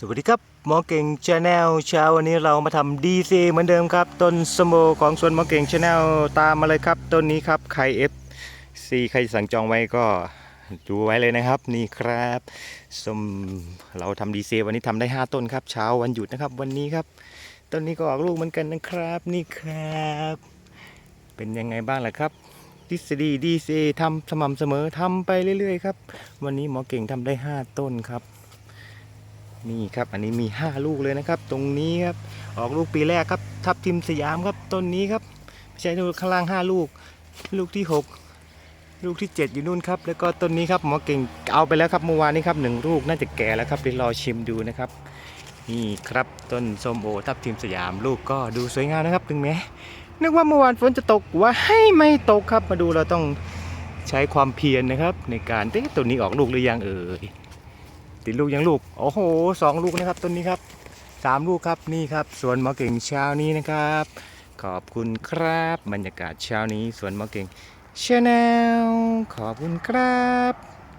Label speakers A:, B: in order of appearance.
A: สวัสดีครับหมอเก่งชาแนลเช้าวันนี้เรามาทำดีซีเหมือนเดิมครับ ต้นสมโบของสวนหมอเก่งชาแนลตามมาเลยครับ ต้นนี้ครับใครเอฟซีใครสั่งจองไว้ก็ดูไว้เลยนะครับ นี่ครับสมเราทำดีซีวันนี้ทำได้ 5 ต้นครับ เช้าวันหยุดนะครับ วันนี้ครับ ต้นนี้ก็ออกลูกเหมือนกันนะครับ นี่ครับ เป็นยังไงบ้างล่ะครับทฤษฎีดีซีทำสม่ำเสมอทำไปเรื่อยๆครับวันนี้หมอเก่งทำได้ 5 ต้นครับ นี่ครับอันนี้มี 5 ลูกเลยนะครับ ตรงนี้ครับออกลูกปีแรกครับ ทับทิมสยามครับต้นนี้ครับไม่ใช่ลูกข้างล่าง 5 ลูก ลูกที่ 6 ลูกที่ 7 อยู่นู่นครับ แล้วก็ต้นนี้ครับหมอเก่งเอาไปแล้วครับเมื่อวานนี้ครับหนึ่งลูกน่าจะแก่แล้วครับเดี๋ยวรอชิมดูนะครับนี่ครับต้นส้มโอทับทิมสยามลูกก็ดูสวยงามนะครับถึงแม้นึกว่าเมื่อวานฝนจะตกว่าให้ไม่ตกครับมาดูเราต้องใช้ความเพียรนะครับ ในการเอ๊ะต้นนี้ออกลูกหรือยังเอ่ย ติดลูกยังลูก โอ้โหสองลูกนะครับต้นนี้ครับสามลูกครับนี่ครับสวนหมอเก่งเช้านี้นะครับ ขอบคุณครับบรรยากาศเช้านี้สวนหมอเก่งชาแนลขอบคุณครับ